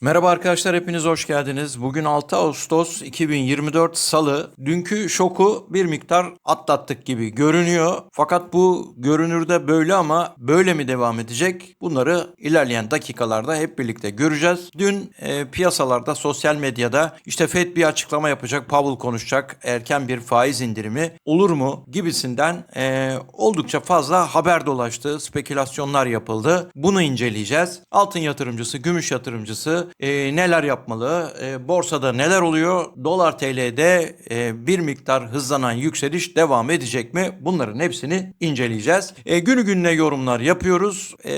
Merhaba arkadaşlar hepiniz hoş geldiniz. Bugün 6 Ağustos 2024 Salı. Dünkü şoku bir miktar atlattık gibi görünüyor. Fakat bu görünürde böyle ama böyle mi devam edecek? Bunları ilerleyen dakikalarda hep birlikte göreceğiz. Dün e, piyasalarda, sosyal medyada işte Fed bir açıklama yapacak, Powell konuşacak, erken bir faiz indirimi olur mu gibisinden e, oldukça fazla haber dolaştı, spekülasyonlar yapıldı. Bunu inceleyeceğiz. Altın yatırımcısı, gümüş yatırımcısı e, neler yapmalı, e, borsada neler oluyor, dolar TL'de e, bir miktar hızlanan yükseliş devam edecek mi? Bunların hepsini inceleyeceğiz. E, günü gününe yorumlar yapıyoruz. E,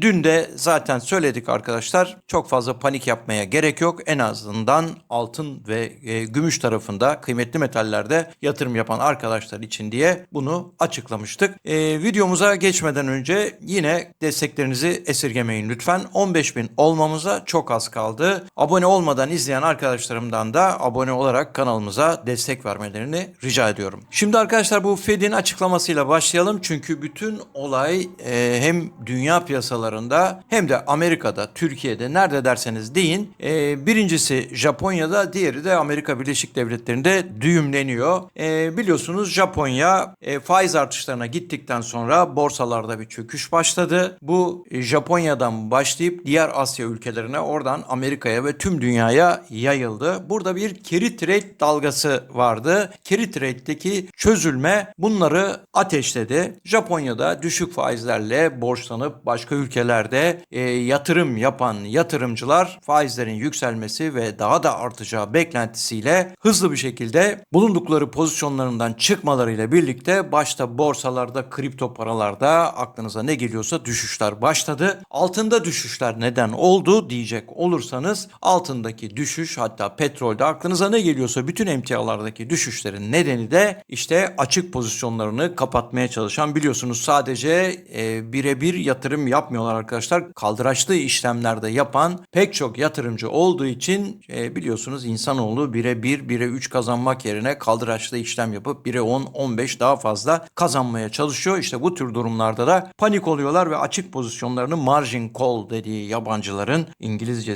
dün de zaten söyledik arkadaşlar. Çok fazla panik yapmaya gerek yok. En azından altın ve e, gümüş tarafında kıymetli metallerde yatırım yapan arkadaşlar için diye bunu açıklamıştık. E, videomuza geçmeden önce yine desteklerinizi esirgemeyin lütfen. 15.000 olmamıza çok az kaldı. Abone olmadan izleyen arkadaşlarımdan da abone olarak kanalımıza destek vermelerini rica ediyorum. Şimdi arkadaşlar bu Fed'in açıklamasıyla başlayalım. Çünkü bütün olay e, hem dünya piyasalarında hem de Amerika'da, Türkiye'de nerede derseniz deyin. E, birincisi Japonya'da, diğeri de Amerika Birleşik Devletleri'nde düğümleniyor. E, biliyorsunuz Japonya e, faiz artışlarına gittikten sonra borsalarda bir çöküş başladı. Bu e, Japonya'dan başlayıp diğer Asya ülkelerine oradan Amerika'ya ve tüm dünyaya yayıldı. Burada bir carry trade dalgası vardı. Carry trade'deki çözülme bunları ateşledi. Japonya'da düşük faizlerle borçlanıp başka ülkelerde e, yatırım yapan yatırımcılar faizlerin yükselmesi ve daha da artacağı beklentisiyle hızlı bir şekilde bulundukları pozisyonlarından çıkmalarıyla birlikte başta borsalarda, kripto paralarda aklınıza ne geliyorsa düşüşler başladı. Altında düşüşler neden oldu diyecek olursanız altındaki düşüş hatta petrolde aklınıza ne geliyorsa bütün emtialardaki düşüşlerin nedeni de işte açık pozisyonlarını kapatmaya çalışan biliyorsunuz sadece e, birebir yatırım yapmıyorlar arkadaşlar. Kaldıraçlı işlemlerde yapan pek çok yatırımcı olduğu için e, biliyorsunuz insanoğlu bire 1, bire 3 kazanmak yerine kaldıraçlı işlem yapıp bire 10, 15 daha fazla kazanmaya çalışıyor. İşte bu tür durumlarda da panik oluyorlar ve açık pozisyonlarını margin call dediği yabancıların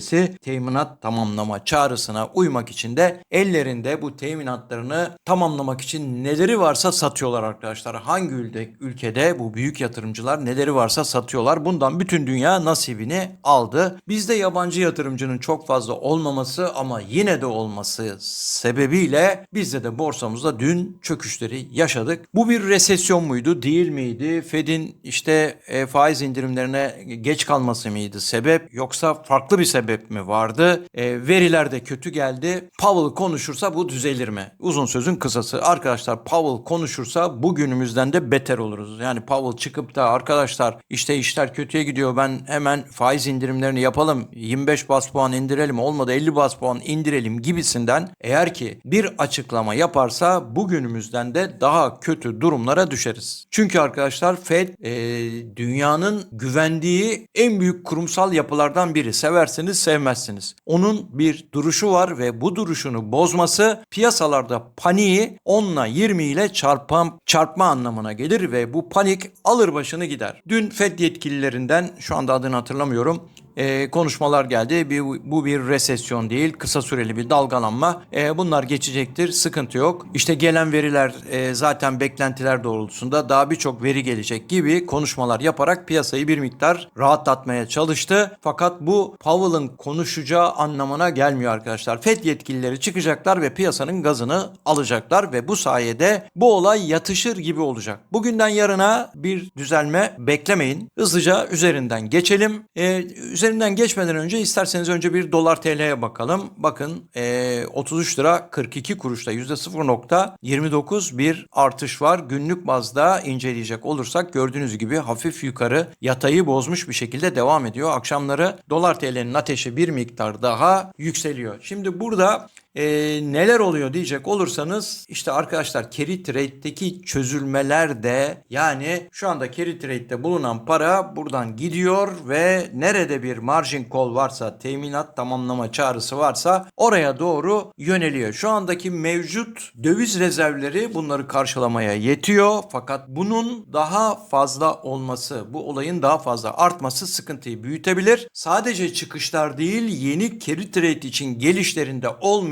İngilizcesi teminat tamamlama çağrısına uymak için de ellerinde bu teminatlarını tamamlamak için neleri varsa satıyorlar arkadaşlar. Hangi ülke, ülkede bu büyük yatırımcılar neleri varsa satıyorlar. Bundan bütün dünya nasibini aldı. Bizde yabancı yatırımcının çok fazla olmaması ama yine de olması sebebiyle bizde de borsamızda dün çöküşleri yaşadık. Bu bir resesyon muydu değil miydi? Fed'in işte e, faiz indirimlerine geç kalması mıydı sebep yoksa farklı bir sebep mi vardı? E, veriler de kötü geldi. Powell konuşursa bu düzelir mi? Uzun sözün kısası. Arkadaşlar Powell konuşursa bugünümüzden de beter oluruz. Yani Powell çıkıp da arkadaşlar işte işler kötüye gidiyor ben hemen faiz indirimlerini yapalım. 25 bas puan indirelim olmadı 50 bas puan indirelim gibisinden eğer ki bir açıklama yaparsa bugünümüzden de daha kötü durumlara düşeriz. Çünkü arkadaşlar Fed e, dünyanın güvendiği en büyük kurumsal yapılardan biri. Seversiniz sevmezsiniz. Onun bir duruşu var ve bu duruşunu bozması piyasalarda paniği 10 ile 20 ile çarpma, çarpma anlamına gelir ve bu panik alır başını gider. Dün Fed yetkililerinden şu anda adını hatırlamıyorum e, konuşmalar geldi. Bir, bu bir resesyon değil, kısa süreli bir dalgalanma. E, bunlar geçecektir, sıkıntı yok. İşte gelen veriler e, zaten beklentiler doğrultusunda daha birçok veri gelecek gibi konuşmalar yaparak piyasayı bir miktar rahatlatmaya çalıştı. Fakat bu Powell'ın konuşacağı anlamına gelmiyor arkadaşlar. FED yetkilileri çıkacaklar ve piyasanın gazını alacaklar ve bu sayede bu olay yatışır gibi olacak. Bugünden yarına bir düzelme beklemeyin. Hızlıca üzerinden geçelim. E, üzerinden geçmeden önce isterseniz önce bir dolar TL'ye bakalım. Bakın e, 33 lira 42 kuruşta %0.29 bir artış var. Günlük bazda inceleyecek olursak gördüğünüz gibi hafif yukarı yatayı bozmuş bir şekilde devam ediyor. Akşamları dolar TL'nin ateşi bir miktar daha yükseliyor. Şimdi burada e, neler oluyor diyecek olursanız işte arkadaşlar carry trade'deki çözülmeler de yani şu anda carry trade'de bulunan para buradan gidiyor ve nerede bir margin call varsa teminat tamamlama çağrısı varsa oraya doğru yöneliyor. Şu andaki mevcut döviz rezervleri bunları karşılamaya yetiyor fakat bunun daha fazla olması bu olayın daha fazla artması sıkıntıyı büyütebilir. Sadece çıkışlar değil yeni carry trade için gelişlerinde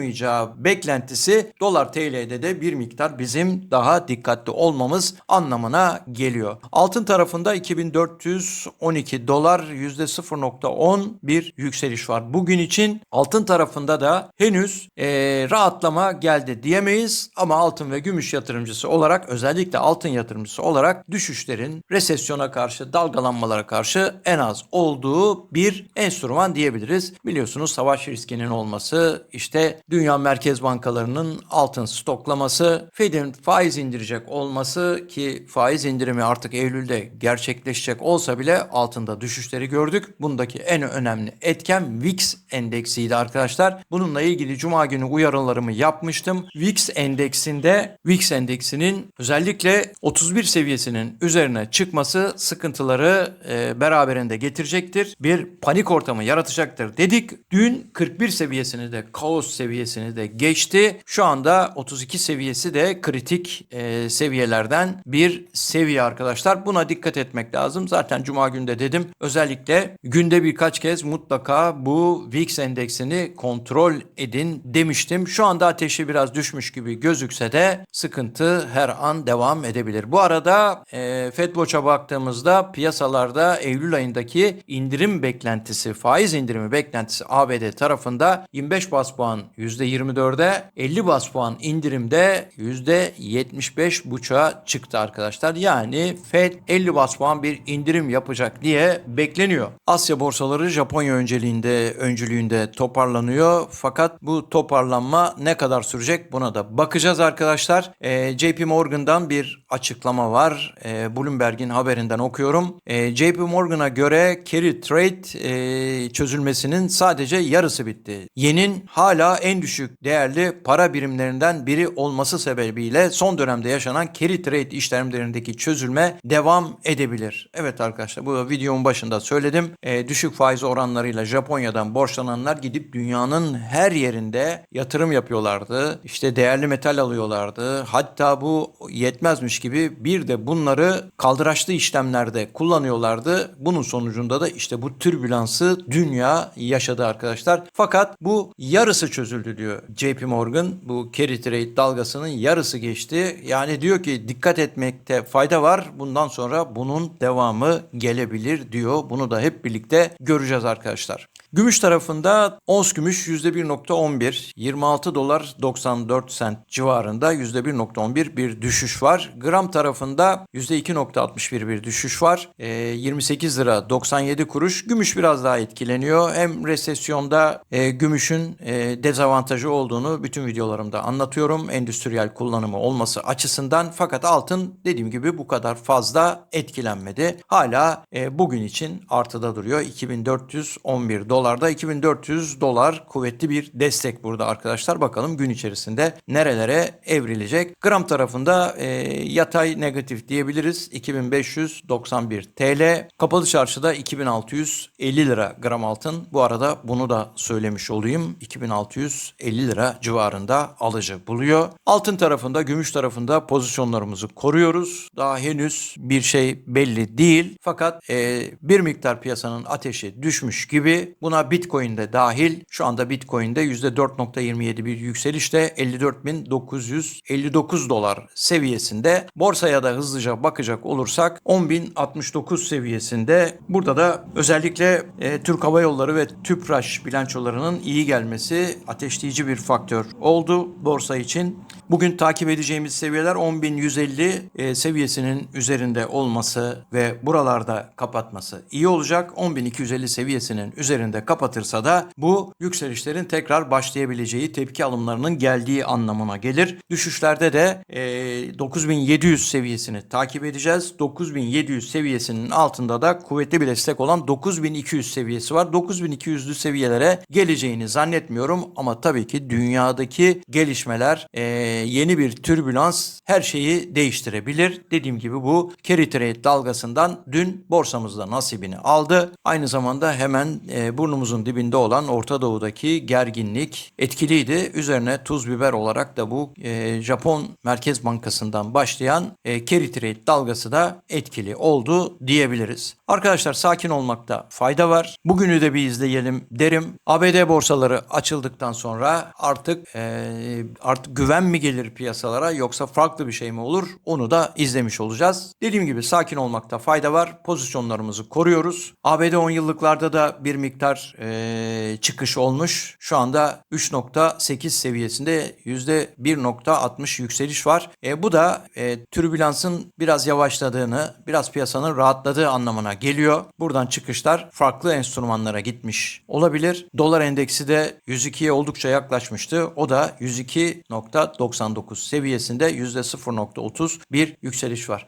olmayacağı beklentisi dolar TL'de de bir miktar bizim daha dikkatli olmamız anlamına geliyor. Altın tarafında 2412 dolar %0.10 bir yükseliş var. Bugün için altın tarafında da henüz e, rahatlama geldi diyemeyiz ama altın ve gümüş yatırımcısı olarak özellikle altın yatırımcısı olarak düşüşlerin resesyona karşı dalgalanmalara karşı en az olduğu bir enstrüman diyebiliriz. Biliyorsunuz savaş riskinin olması, işte dünya merkez bankalarının altın stoklaması, Fed'in faiz indirecek olması ki faiz indirimi artık Eylül'de gerçekleşecek olsa bile altında düşüşleri gördük. Bundaki en önemli etken VIX endeksiydi arkadaşlar. Bununla ilgili cuma günü uyarılarımı yapmıştım. VIX endeksinde VIX endeksinin özellikle 31 seviyesinin üzerine çıkması sıkıntıları e, beraberinde getirecektir. Bir panik ortamı yaratacaktır dedik. Dün 41 seviyesini de kaos seviyesini de geçti. Şu anda 32 seviyesi de kritik e, seviyelerden bir seviye arkadaşlar. Buna dikkat etmek lazım. Zaten cuma günde dedim. Özellikle günde birkaç kez mutlaka bu VIX endeksini kontrol edin demiştim. Şu anda ateşi biraz düşmüş gibi gözükse de sıkıntı her an devam edebilir. Bu arada e, Fed Watch'a baktığımızda piyasalarda Eylül ayındaki indirim beklentisi, faiz indirimi beklentisi ABD tarafında 25 bas puan %24'e 50 bas puan indirimde %75,5'a çıktı arkadaşlar. Yani Fed 50 bas puan bir indirim yapacak diye bekleniyor. Asya borsaları Japonya önceliğinde öncülüğünde toparlanıyor. Fakat bu toparlanma ne kadar sürecek buna da bakacağız arkadaşlar. E, JP Morgan'dan bir açıklama var. E, Bloomberg'in haberinden okuyorum. E, JP Morgan'a göre carry trade e, çözülmesinin sadece yarısı bitti. Yenin hala en düşük değerli para birimlerinden biri olması sebebiyle son dönemde yaşanan carry trade işlemlerindeki çözülme devam edebilir. Evet arkadaşlar bu videonun başında söyledim. E, düşük faiz oranlarıyla Japonya'dan borçlananlar gidip dünyanın her yerinde yatırım yapıyorlardı. İşte değerli metal alıyorlardı. Hatta bu yetmezmiş gibi bir de bunları kaldıraçlı işlemlerde kullanıyorlardı. Bunun sonucunda da işte bu türbülansı dünya yaşadı arkadaşlar. Fakat bu yarısı çözüldü diyor JP Morgan. Bu carry trade dalgasının yarısı geçti. Yani diyor ki dikkat etmekte fayda var. Bundan sonra bunun devamı gelebilir diyor. Bunu da hep birlikte göreceğiz arkadaşlar. Gümüş tarafında ons gümüş %1.11, 26 dolar 94 sent civarında %1.11 bir düşüş var. Gram tarafında %2.61 bir düşüş var. E, 28 lira 97 kuruş. Gümüş biraz daha etkileniyor. Hem resesyonda e, gümüşün e, dezavantajı olduğunu bütün videolarımda anlatıyorum. Endüstriyel kullanımı olması açısından. Fakat altın dediğim gibi bu kadar fazla etkilenmedi. Hala e, bugün için artıda duruyor. 2411 dolarda 2400 dolar kuvvetli bir destek burada arkadaşlar. Bakalım gün içerisinde nerelere evrilecek. Gram tarafında e, yatay negatif diyebiliriz. 2591 TL. Kapalı çarşıda 2650 lira gram altın. Bu arada bunu da söylemiş olayım. 2650 lira civarında alıcı buluyor. Altın tarafında, gümüş tarafında pozisyonlarımızı koruyoruz. Daha henüz bir şey belli değil. Fakat e, bir miktar piyasanın ateşi düşmüş gibi buna Bitcoin de dahil. Şu anda Bitcoin'de %4.27 bir yükselişte 54.959 dolar seviyesinde. Borsaya da hızlıca bakacak olursak 10.069 seviyesinde. Burada da özellikle e, Türk Hava Yolları ve TÜPRAŞ bilançolarının iyi gelmesi ateşleyici bir faktör oldu borsa için. Bugün takip edeceğimiz seviyeler 10.150 e, seviyesinin üzerinde olması ve buralarda kapatması iyi olacak. 10.250 seviyesinin üzerinde seviyesinde kapatırsa da bu yükselişlerin tekrar başlayabileceği tepki alımlarının geldiği anlamına gelir. Düşüşlerde de e, 9700 seviyesini takip edeceğiz. 9700 seviyesinin altında da kuvvetli bir destek olan 9200 seviyesi var. 9200'lü seviyelere geleceğini zannetmiyorum ama tabii ki dünyadaki gelişmeler e, yeni bir türbülans her şeyi değiştirebilir. Dediğim gibi bu carry trade dalgasından dün borsamızda nasibini aldı. Aynı zamanda hemen e, burnumuzun dibinde olan Orta Doğu'daki gerginlik etkiliydi. Üzerine tuz biber olarak da bu e, Japon Merkez Bankası'ndan başlayan e, carry trade dalgası da etkili oldu diyebiliriz. Arkadaşlar sakin olmakta fayda var. Bugünü de bir izleyelim derim. ABD borsaları açıldıktan sonra artık e, artık güven mi gelir piyasalara yoksa farklı bir şey mi olur? Onu da izlemiş olacağız. Dediğim gibi sakin olmakta fayda var. Pozisyonlarımızı koruyoruz. ABD 10 yıllıklarda da bir miktar e, çıkış olmuş. Şu anda 3.8 seviyesinde %1.60 yükseliş var. E, bu da e, türbülansın biraz yavaşladığını, biraz piyasanın rahatladığı anlamına geliyor. Buradan çıkışlar farklı enstrümanlara gitmiş olabilir. Dolar endeksi de 102'ye oldukça yaklaşmıştı. O da 102.99 seviyesinde %0.30 bir yükseliş var.